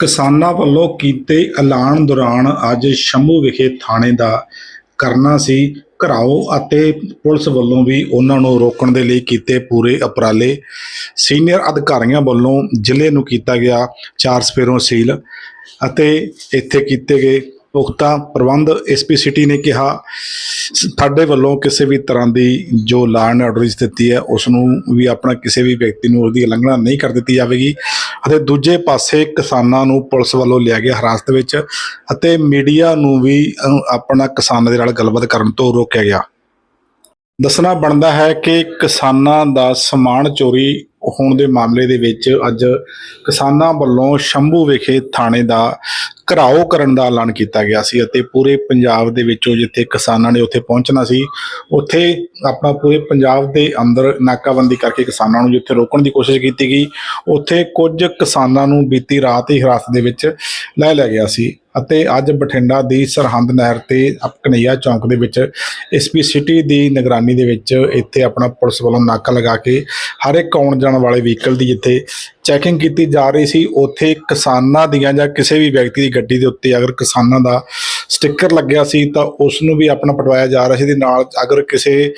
ਕਿਸਾਨਾਂ ਵੱਲੋਂ ਕੀਤੇ ਐਲਾਨ ਦੌਰਾਨ ਅੱਜ ਸ਼ੰਭੂ ਵਿਖੇ ਥਾਣੇ ਦਾ ਕਰਨਾ ਸੀ। ਘਰਾਓ ਅਤੇ ਪੁਲਿਸ ਵੱਲੋਂ ਵੀ ਉਹਨਾਂ ਨੂੰ ਰੋਕਣ ਦੇ ਲਈ ਕੀਤੇ ਪੂਰੇ ਉਪਰਾਲੇ। ਸੀਨੀਅਰ ਅਧਿਕਾਰੀਆਂ ਵੱਲੋਂ ਜ਼ਿਲ੍ਹੇ ਨੂੰ ਕੀਤਾ ਗਿਆ ਚਾਰ ਸਪੇਰੋਂ ਸੀਲ ਅਤੇ ਇੱਥੇ ਕੀਤੇ ਗਏ ਪੁਖਤਾ ਪ੍ਰਬੰਧ ਐਸਪੀ ਸਿਟੀ ਨੇ ਕਿਹਾ। ਸਾਡੇ ਵੱਲੋਂ ਕਿਸੇ ਵੀ ਤਰ੍ਹਾਂ ਦੀ ਜੋ ਲਾਅ ਐਂਡ ਆਰਡਰ ਦੀ ਹੈ ਉਸ ਨੂੰ ਵੀ ਆਪਣਾ ਕਿਸੇ ਵੀ ਵਿਅਕਤੀ ਨੂੰ ਉਹਦੀ ਉਲੰਘਣਾ ਨਹੀਂ ਕਰ ਦਿੱਤੀ ਜਾਵੇਗੀ। ਅਤੇ ਦੂਜੇ ਪਾਸੇ ਕਿਸਾਨਾਂ ਨੂੰ ਪੁਲਿਸ ਵੱਲੋਂ ਲਿਆ ਗਿਆ ਹਿਰਾਸਤ ਵਿੱਚ ਅਤੇ ਮੀਡੀਆ ਨੂੰ ਵੀ ਆਪਣਾ ਕਿਸਾਨਾਂ ਦੇ ਨਾਲ ਗੱਲਬਾਤ ਕਰਨ ਤੋਂ ਰੋਕਿਆ ਗਿਆ। ਦੱਸਣਾ ਬਣਦਾ ਹੈ ਕਿ ਕਿਸਾਨਾਂ ਦਾ ਸਮਾਨ ਚੋਰੀ ਹੋਣ ਦੇ ਮਾਮਲੇ ਦੇ ਵਿੱਚ ਅੱਜ ਕਿਸਾਨਾਂ ਵੱਲੋਂ ਸ਼ੰਭੂ ਵਿਖੇ ਥਾਣੇ ਦਾ ਘਰਾਓ ਕਰਨ ਦਾ ਐਲਾਨ ਕੀਤਾ ਗਿਆ ਸੀ ਅਤੇ ਪੂਰੇ ਪੰਜਾਬ ਦੇ ਵਿੱਚੋਂ ਜਿੱਥੇ ਕਿਸਾਨਾਂ ਨੇ ਉੱਥੇ ਪਹੁੰਚਣਾ ਸੀ, ਉੱਥੇ ਆਪਣਾ ਪੂਰੇ ਪੰਜਾਬ ਦੇ ਅੰਦਰ ਨਾਕਾਬੰਦੀ ਕਰਕੇ ਕਿਸਾਨਾਂ ਨੂੰ ਜਿੱਥੇ ਰੋਕਣ ਦੀ ਕੋਸ਼ਿਸ਼ ਕੀਤੀ ਗਈ, ਉੱਥੇ ਕੁਝ ਕਿਸਾਨਾਂ ਨੂੰ ਬੀਤੀ ਰਾਤ ਹੀ ਹਿਰਾਸਤ ਦੇ ਵਿੱਚ ਲੈ ਲਿਆ ਗਿਆ ਸੀ। ਅਤੇ ਅੱਜ ਬਠਿੰਡਾ ਦੀ ਸਰਹੰਦ ਨਹਿਰ ਤੇ ਅਪ- ਕਨਈਆ ਚੌਂਕ ਦੇ ਵਿੱਚ ਐਸਪੀ ਸਿਟੀ ਦੀ ਨਿਗਰਾਨੀ ਦੇ ਵਿੱਚ ਇੱਥੇ ਆਪਣਾ ਪੁਲਿਸ ਵੱਲੋਂ ਨਾਕਾ ਲਗਾ ਕੇ ਹਰ ਇੱਕ ਆਉਣ ਜਾਣ ਵਾਲੇ ਵਹੀਕਲ ਦੀ ਜਿੱਥੇ ਚੈਕਿੰਗ ਕੀਤੀ ਜਾ ਰਹੀ ਸੀ, ਉੱਥੇ ਕਿਸਾਨਾਂ ਦੀਆਂ ਜਾਂ ਕਿਸੇ ਵੀ ਵਿਅਕਤੀ ਦੀ ਗੱਡੀ ਦੇ ਉੱਤੇ ਅਗਰ ਕਿਸਾਨਾਂ ਦਾ ਸਟicker ਲੱਗਿਆ ਸੀ ਤਾਂ ਉਸ ਨੂੰ ਵੀ ਆਪਣਾ ਪਟਵਾਇਆ ਜਾ ਰਿਹਾ ਸੀ। ਦੇ ਨਾਲ ਅਗਰ ਕਿਸੇ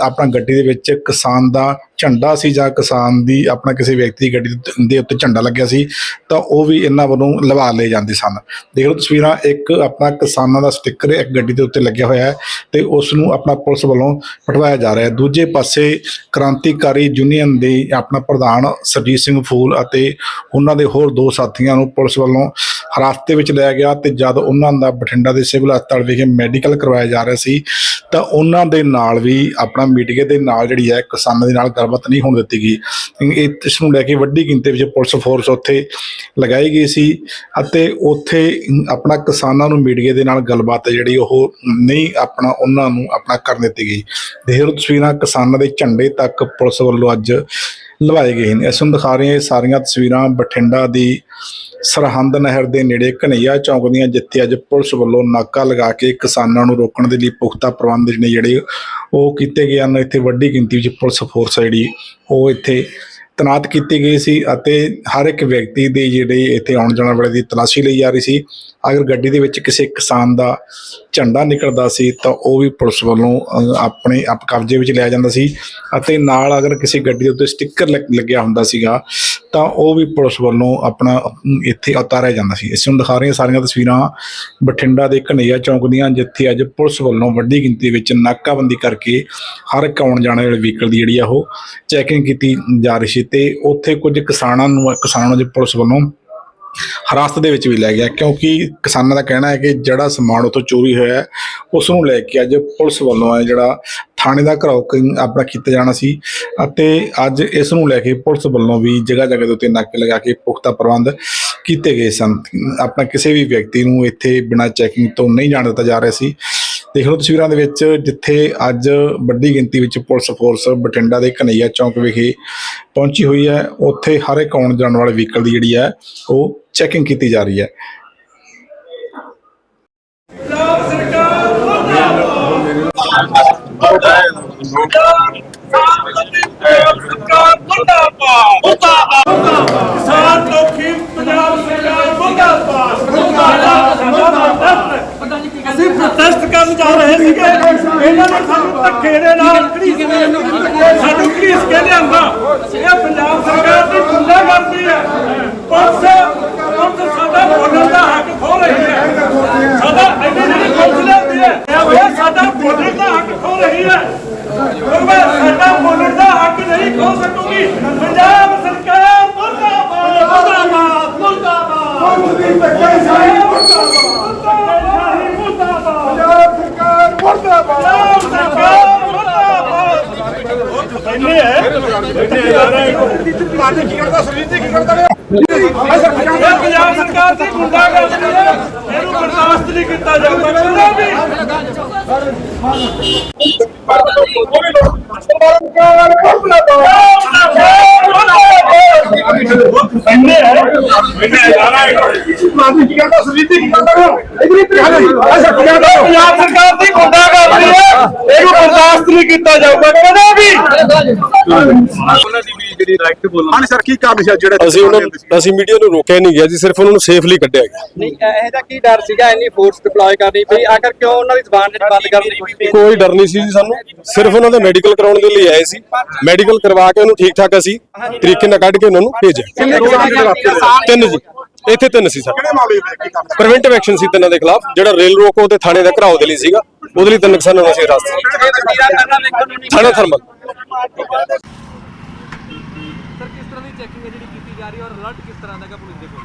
ਆਪਣਾ ਗੱਡੀ ਦੇ ਵਿੱਚ ਕਿਸਾਨ ਦਾ ਝੰਡਾ ਸੀ ਜਾਂ ਕਿਸਾਨ ਦੀ ਆਪਣਾ ਕਿਸੇ ਵਿਅਕਤੀ ਦੀ ਗੱਡੀ ਦੇ- ਉੱਤੇ ਝੰਡਾ ਲੱਗਿਆ ਸੀ, ਤਾਂ ਉਹ ਵੀ ਇਹਨਾਂ ਵੱਲੋਂ ਲਵਾ ਲਏ ਜਾਂਦੇ ਸਨ। ਦੇਖ ਲਓ ਤਸਵੀਰਾਂ, ਇੱਕ ਆਪਣਾ ਕਿਸਾਨਾਂ ਦਾ ਸਟicker ਇੱਕ ਗੱਡੀ ਦੇ ਉੱਤੇ ਲੱਗਿਆ ਹੋਇਆ ਹੈ ਤੇ ਉਸ ਨੂੰ ਆਪਣਾ ਪੁਲਿਸ ਵੱਲੋਂ ਪਟਵਾਇਆ ਜਾ ਰਿਹਾ ਹੈ। ਦੂਜੇ ਪਾਸੇ ਕ੍ਰਾਂਤੀਕਾਰੀ ਯੂਨੀਅਨ ਦੇ ਆਪਣਾ ਪ੍ਰਧਾਨ ਸਰਜੀਤ ਸਿੰਘ ਫੂਲ ਅਤੇ ਉਹਨਾਂ ਦੇ ਹੋਰ ਦੋ ਸਾਥੀਆਂ ਨੂੰ ਪੁਲਿਸ ਵੱਲੋਂ ਹਰਾਸਤ ਵਿੱਚ ਲਿਆ ਗਿਆ ਤੇ ਜਦ ਉਹਨਾਂ ਦਾ ਬਠਿੰਡਾ ਦੇ ਸਿਵਲ ਹਸਪਤਾਲ ਵਿਖੇ ਮੈਡੀਕਲ ਕਰਵਾਇਆ ਜਾ ਰਿਹਾ ਸੀ, ਤਾਂ ਉਹਨਾਂ ਦੇ ਨਾਲ ਵੀ ਆਪਣਾ ਮੀਡੀਆ ਦੇ ਨਾਲ ਜਿਹੜੀ ਹੈ ਕਿਸਾਨਾਂ ਦੇ ਨਾਲ ਗੱਲਬਾਤ ਨਹੀਂ ਹੋਣ ਦਿੱਤੀ ਗਈ। ਇਹ ਇਸ ਨੂੰ ਲੈ ਕੇ ਵੱਡੀ ਗਿਣਤੀ ਵਿੱਚ ਪੁਲਿਸ ਫੋਰਸ ਉੱਥੇ ਲਗਾਈ ਗਈ ਸੀ ਅਤੇ ਉੱਥੇ ਆਪਣਾ ਕਿਸਾਨਾਂ ਨੂੰ ਮੀਡੀਆ ਦੇ ਨਾਲ ਗੱਲਬਾਤ ਜਿਹੜੀ ਉਹ ਨਹੀਂ ਆਪਣਾ ਉਹਨਾਂ ਨੂੰ ਆਪਣਾ ਕਰਨ ਦਿੱਤੀ ਗਈ। ਦੇਖ ਤਸਵੀਰਾਂ ਕਿਸਾਨਾਂ ਦੇ ਝੰਡੇ ਤੱਕ ਪੁਲਿਸ ਵੱਲੋਂ ਅੱਜ ਲਵਾਏ ਗਏ ਨੇ। ਇਸ ਨੂੰ ਦਿਖਾ ਰਹੇ ਹਾਂ ਸਾਰੀਆਂ ਤਸਵੀਰਾਂ ਬਠਿੰਡਾ ਦੀ ਸਰਹੰਦ ਨਹਿਰ ਦੇ ਨੇੜੇ ਕਨਈਆ ਚੌਂਕ ਦੀਆਂ ਜਿੱਥੇ ਅੱਜ ਪੁਲਿਸ ਵੱਲੋਂ ਨਾਕਾ ਲਗਾ ਕੇ ਕਿਸਾਨਾਂ ਨੂੰ ਰੋਕਣ ਦੇ ਲਈ ਪੁਖਤਾ ਪ੍ਰਬੰਧ ਨੇ ਜਿਹੜੇ ਉਹ ਕੀਤੇ ਗਏ ਹਨ, ਇੱਥੇ ਵੱਡੀ ਗਿਣਤੀ ਵਿੱਚ ਪੁਲਿਸ ਫੋਰਸ ਆ ਜਿਹੜੀ, ਉਹ ਇੱਥੇ ਤਨਾਤ ਕੀਤੀ ਗਈ ਸੀ ਅਤੇ ਹਰ ਇੱਕ ਵਿਅਕਤੀ ਦੀ ਜਿਹੜੀ ਇੱਥੇ ਆਉਣ ਜਾਣ ਵਾਲੇ ਦੀ ਤਲਾਸ਼ੀ ਲਈ ਜਾ ਰਹੀ ਸੀ। ਅਗਰ ਗੱਡੀ ਦੇ ਵਿੱਚ ਕਿਸੇ ਕਿਸਾਨ ਦਾ ਝੰਡਾ ਨਿਕਲਦਾ ਸੀ ਤਾਂ ਉਹ ਵੀ ਪੁਲਿਸ ਵੱਲੋਂ ਆਪਣੇ ਆਪ ਕਬਜ਼ੇ ਵਿੱਚ ਲਿਆ ਜਾਂਦਾ ਸੀ ਅਤੇ ਨਾਲ ਅਗਰ ਕਿਸੇ ਗੱਡੀ ਦੇ ਉੱਤੇ ਸਟicker ਲੱਗਿਆ ਹੁੰਦਾ ਸੀਗਾ ਤਾਂ ਉਹ ਵੀ ਪੁਲਿਸ ਵੱਲੋਂ ਆਪਣਾ ਇੱਥੇ ਉਤਾਰਿਆ ਜਾਂਦਾ ਸੀ। ਇਸ ਨੂੰ ਦਿਖਾ ਰਹੀਆਂ ਸਾਰੀਆਂ ਤਸਵੀਰਾਂ। ਬਠਿੰਡਾ ਦੇ ਕਨਈਆ ਚੌਂਕ ਦੀਆਂ, ਜਿੱਥੇ ਅੱਜ ਪੁਲਿਸ ਵੱਲੋਂ ਵੱਡੀ ਗਿਣਤੀ ਵਿੱਚ ਨਾਕਾਬੰਦੀ ਕਰਕੇ ਹਰ ਇੱਕ ਆਉਣ ਜਾਣ ਵਾਲੇ ਵਹੀਕਲ ਦੀ ਜਿਹੜੀ ਆ ਉਹ ਚੈਕਿੰਗ ਕੀਤੀ ਜਾ ਰਹੀ ਸੀ। ਤੇ ਉੱਥੇ ਕੁਝ ਕਿਸਾਨਾਂ ਨੂੰ ਕਿਸਾਨਾਂ ਨੂੰ ਅੱਜ ਪੁਲਿਸ ਵੱਲੋਂ ਹਿਰਾਸਤ ਦੇ ਵਿੱਚ ਵੀ ਲੈ ਗਿਆ, ਕਿਉਂਕਿ ਕਿਸਾਨਾਂ ਦਾ ਕਹਿਣਾ ਹੈ ਕਿ ਜਿਹੜਾ ਸਮਾਨ ਉੱਥੋਂ ਚੋਰੀ ਹੋਇਆ ਉਸ ਨੂੰ ਲੈ ਕੇ ਅੱਜ ਪੁਲਿਸ ਵੱਲੋਂ ਹੈ ਜਿਹੜਾ ਥਾਣੇ ਦਾ ਘਰਾਓ ਆਪਣਾ ਕੀਤਾ ਜਾਣਾ ਸੀ ਅਤੇ ਅੱਜ ਇਸ ਨੂੰ ਲੈ ਕੇ ਪੁਲਿਸ ਵੱਲੋਂ ਵੀ ਜਗ੍ਹਾ ਜਗ੍ਹਾ ਦੇ ਉੱਤੇ ਨਾਕੇ ਲਗਾ ਕੇ ਪੁਖਤਾ ਪ੍ਰਬੰਧ ਕੀਤੇ ਗਏ ਸਨ। ਆਪਣਾ ਕਿਸੇ ਵੀ ਵਿਅਕਤੀ ਨੂੰ ਇੱਥੇ ਬਿਨਾਂ ਚੈਕਿੰਗ ਤੋਂ ਨਹੀਂ ਜਾਣ ਦਿੱਤਾ ਜਾ ਰਿਹਾ ਸੀ। ਦੇਖ ਲਓ ਤਸਵੀਰਾਂ ਦੇ ਵਿੱਚ ਜਿੱਥੇ ਅੱਜ ਵੱਡੀ ਗਿਣਤੀ ਵਿੱਚ ਪੁਲਿਸ ਫੋਰਸ ਬਠਿੰਡਾ ਦੇ ਕਨਈਆ ਚੌਂਕ ਵਿਖੇ ਪਹੁੰਚੀ ਹੋਈ ਹੈ। ਉੱਥੇ ਹਰ ਇੱਕ ਆਉਣ ਜਾਣ ਵਾਲੇ ਵਹੀਕਲ ਦੀ ਜਿਹੜੀ ਹੈ, ਉਹ ਚੈਕਿੰਗ ਕੀਤੀ ਜਾ ਰਹੀ ਹੈ। ਕਿਸਾਨ ਲੋਕੀ ਪੰਜਾਬ ਸਰਕਾਰ ਮੁਰਦਾਬਾਦ ਮੁਰਦਾਬਾਦ ਅਸੀਂ ਜਾ ਰਹੇ ਸੀਗੇ। ਇਹਨਾਂ ਨੇ ਸਾਨੂੰ ਧੱਕੇ ਦੇ ਨਾਲ ਸਾਨੂੰ ਘੜੀਸ ਕੇ ਲਿਆਂਦਾ। ਇਹ ਪੰਜਾਬ ਸਰਕਾਰ ਦੀ ਗੁੰਡਾ ਕਰਦੀ ਹੈ। ਪੁਲਿਸ ਪੁਲਿਸ ਸਾਡਾ ਬੋਲਣ ਦਾ ਹੱਕ ਖੋ ਰਹੀ ਹੈ। ਸਾਡਾ ਇੰਨੀ ਜਿਹੜੀ ਪੁਲਿਸ ਲਿਆਂਦੀ ਹੈ ਇਹ ਸਾਡਾ ਬੋਲਣ ਦਾ ਹੱਕ ਖੋ ਰਹੀ ਹੈ। ਉਹ ਸਾਡਾ ਬੋਲਣ ਦਾ ਹੱਕ ਨਹੀਂ ਖੋ ਸਕੂਗੀ। ਪੰਜਾਬ ਸਰਕਾਰ ਮੁਰਦਾਬਾਦ। ਮੁਰਦਾਬਾਦ ਮੁਰਦਾਬਾਦ। ਪੰਜਾਬ ਮੁਰਦਾਬਾਦ ਇੰਨੇ ਹੈ ਇਹ ਪੰਜਾਬ ਸਰਕਾਰ ਦੀ ਗੁੰਡਾਗਰਦੀ ਇਹਨੂੰ ਬਰਦਾਸ਼ਤ ਨਹੀਂ ਕੀਤਾ ਜਾਊਗਾ ਕਦੇ ਵੀ ਇੰਨੇ ਹੈ ਇੰਨੇ ਜਾਣਾ ਪੰਜਾਬ ਸਰਕਾਰ ਦੀ ਗੁੰਡਾਗਰਦੀ ਹੈ। ਨਹੀਂ ਕੀਤਾ ਜਾਊਗਾ ਕਦੇ ਵੀ। ਉਹਨਾਂ ਦੀ ਵੀ ਜਿਹੜੀ ਰਾਈਟ ਬੋਲਣ ਹਾਂਜੀ ਸਰ ਕੀ ਕਾਰਨ ਸੀ ਜਿਹੜਾ ਅਸੀਂ ਉਹਨਾਂ ਅਸੀਂ ਮੀਡੀਆ ਨੂੰ ਰੋਕਿਆ ਨਹੀਂ ਗਿਆ ਜੀ ਸਿਰਫ ਉਹਨਾਂ ਨੂੰ ਸੇਫਲੀ ਕੱਢਿਆ ਗਿਆ। ਨਹੀਂ ਇਹ ਦਾ ਕੀ ਡਰ ਸੀਗਾ? ਇੰਨੀ ਫੋਰਸ ਡਿਪਲੋਏ ਕਰਨੀ ਪਈ ਆਖਰ ਕਿਉਂ ਉਹਨਾਂ ਦੀ ਜ਼ਬਾਨ ਜਿਹੜੀ ਬੰਦ ਕਰਨ? ਦੀ ਕੋਈ ਡਰ ਨਹੀਂ ਸੀ ਜੀ ਸਾਨੂੰ। ਸਿਰਫ ਉਹਨਾਂ ਦਾ ਮੈਡੀਕਲ ਕਰਾਉਣ ਦੇ ਲਈ ਆਏ ਸੀ। ਮੈਡੀਕਲ ਕਰਵਾ ਕੇ ਉਹਨੂੰ ਠੀਕ ਠਾਕ ਅਸੀਂ ਤਰੀਕੇ ਨਾਲ ਕੱਢ ਕੇ ਉਹਨਾਂ ਨੂੰ ਭੇਜਿਆ। ਤਿੰਨ ਜੀ। ਇੱਥੇ ਤਿੰਨ ਸੀ ਸਰ। ਕਿਹੜੇ ਮਾਮਲੇ ਦੇ ਕੀ ਕਾਰਨ ਪ੍ਰੀਵੈਂਟਿਵ ਐਕਸ਼ਨ ਸੀ ਤਿੰਨਾਂ ਦੇ ਖਿਲਾਫ। ਜਿਹੜਾ ਰੇਲ ਰੋਕੋ ਤੇ ਥਾਣੇ ਦਾ ਘਰਾਓ ਦੇ ਲਈ ਸੀਗਾ। ਉਹਦੇ ਲਈ ਤਿੰਨ ਕਿਸਾਨਾਂ ਨੂੰ ਅਸੀਂ ਰਸਤੇ ਥਾਣਾ ਥਰਮਲ। ਸਰ ਕਿਸ ਤਰ੍ਹਾਂ ਦੀ ਚੈਕਿੰਗ ਹੈ ਜਿਹੜੀ ਕੀਤੀ ਜਾ ਰਹੀ ਹੈ ਔਰ ਅਲਰਟ ਕਿਸ ਤਰ੍ਹਾਂ ਦਾ ਹੈਗਾ ਪੁਲਿਸ ਦੇ ਕੋਲ?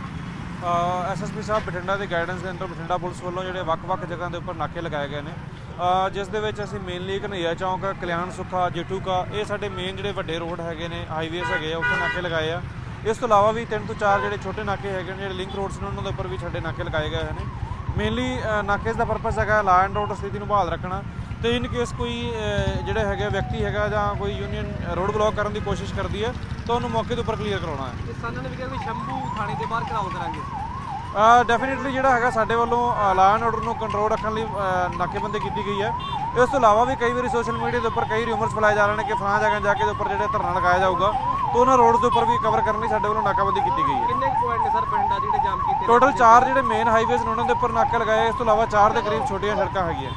ਐਸਐਸਪੀ ਸਾਹਿਬ ਬਠਿੰਡਾ ਦੇ ਗਾਈਡੈਂਸ ਦੇ ਅੰਦਰ ਬਠਿੰਡਾ ਪੁਲਿਸ ਵੱਲੋਂ ਜਿਹੜੇ ਵੱਖ-ਵੱਖ ਜਗ੍ਹਾ ਦੇ ਉੱਪਰ ਨਾਕੇ ਲਗਾਏ ਗਏ ਨੇ। ਅ, ਜਿਸ ਦੇ ਵਿੱਚ ਅਸੀਂ ਮੇਨਲੀ ਘਨਈਆ ਚੌਂਕ ਕਲਿਆਣ ਸੁੱਖਾ ਜੇਠੂ ਕਾ ਇਹ ਸਾਡੇ ਮੇਨ ਜਿਹੜੇ ਵੱਡੇ ਰੋਡ ਹੈਗੇ ਨੇ ਹਾਈਵੇਜ਼ ਹੈਗੇ ਆ ਉੱਥੇ ਨਾਕੇ ਲਗਾਏ ਆ। ਇਸ ਤੋਂ ਇਲਾਵਾ ਵੀ ਤਿੰਨ ਤੋਂ ਚਾਰ ਜਿਹੜੇ ਛੋਟੇ ਨਾਕੇ ਹੈਗੇ ਨੇ ਜਿਹੜੇ ਲਿੰਕ ਰੋਡਸ ਨੇ ਉਹਨਾਂ ਦੇ ਉੱਪਰ ਵੀ ਸਾਡੇ ਨਾਕੇ ਲਗਾਏ ਗਏ ਨੇ। ਮੇਨਲੀ ਨਾਕੇਸ ਦਾ ਪਰਪਸ ਹੈਗਾ ਲਾ ਐਂਡ ਆਰਡਰ ਸਥਿਤੀ ਨੂੰ ਬਹਾਲ ਰੱਖਣਾ ਤੇ ਇਨ ਕੇਸ ਕੋਈ ਜਿਹੜਾ ਹੈਗਾ ਵਿਅਕਤੀ ਹੈਗਾ ਜਾਂ ਕੋਈ ਯੂਨੀਅਨ ਰੋਡ ਬਲੌਕ ਕਰਨ ਦੀ ਕੋਸ਼ਿਸ਼ ਕਰਦੀ ਹੈ ਤਾਂ ਉਹਨੂੰ ਮੌਕੇ ਦੇ ਉੱਪਰ ਕਲੀਅਰ ਕਰਾਉਣਾ ਹੈ। ਕਿਸਾਨਾਂ ਨੇ ਵੀ ਕਿਹਾ ਵੀ ਸ਼ੰਭੂ ਥਾਣੇ ਦੇ ਬਾਹਰ ਘਰਾਓ ਕਰਾਂਗੇ। ਡੈਫੀਨਿਟਲੀ ਜਿਹੜਾ ਹੈਗਾ ਸਾਡੇ ਵੱਲੋਂ ਲਾ ਐਂਡ ਆਰਡਰ ਨੂੰ ਕੰਟਰੋਲ ਰੱਖਣ ਲਈ ਨਾਕੇਬੰਦੀ ਕੀਤੀ ਗਈ ਹੈ। ਇਸ ਤੋਂ ਇਲਾਵਾ ਵੀ ਕਈ ਵਾਰੀ ਸੋਸ਼ਲ ਮੀਡੀਆ ਦੇ ਉੱਪਰ ਕਈ ਰਿਊਮਰਸ ਫੈਲਾਏ ਜਾ ਰਹੇ ਨੇ ਕਿ ਫਲਾਂ ਜਗ੍ਹਾ ਜਾ ਕੇ ਦੇ ਉੱਪਰ ਜਿਹੜੇ ਧਰਨਾ ਲਗਾਇਆ ਜਾਊਗਾ ਤਾਂ ਉਹਨਾਂ ਰੋਡਸ ਦੇ ਉੱਪਰ ਵੀ ਕਵਰ ਕਰਨ ਲਈ ਸਾਡੇ ਵੱਲੋਂ ਨਾਕਾਬੰਦੀ ਕੀਤੀ ਗਈ ਹੈ। ਕਿੰਨੇ ਪੁਆਇੰਟ ਨੇ ਸਰ ਪਿੰਡਾਂ ਜਿਹੜੇ ਜਾਮ ਕੀਤੇ ਨੇ? ਟੋਟਲ 4 ਜਿਹੜੇ ਮੇਨ ਹਾਈਵੇਜ਼ ਨੇ ਉਹਨਾਂ ਦੇ ਉੱਪਰ ਨਾਕੇ ਲਗਾਏ ਇਸ ਤੋਂ ਇਲਾਵਾ 4 ਦੇ ਕਰੀਬ ਛੋਟੀਆਂ ਸੜਕਾਂ ਹੈਗੀਆਂ।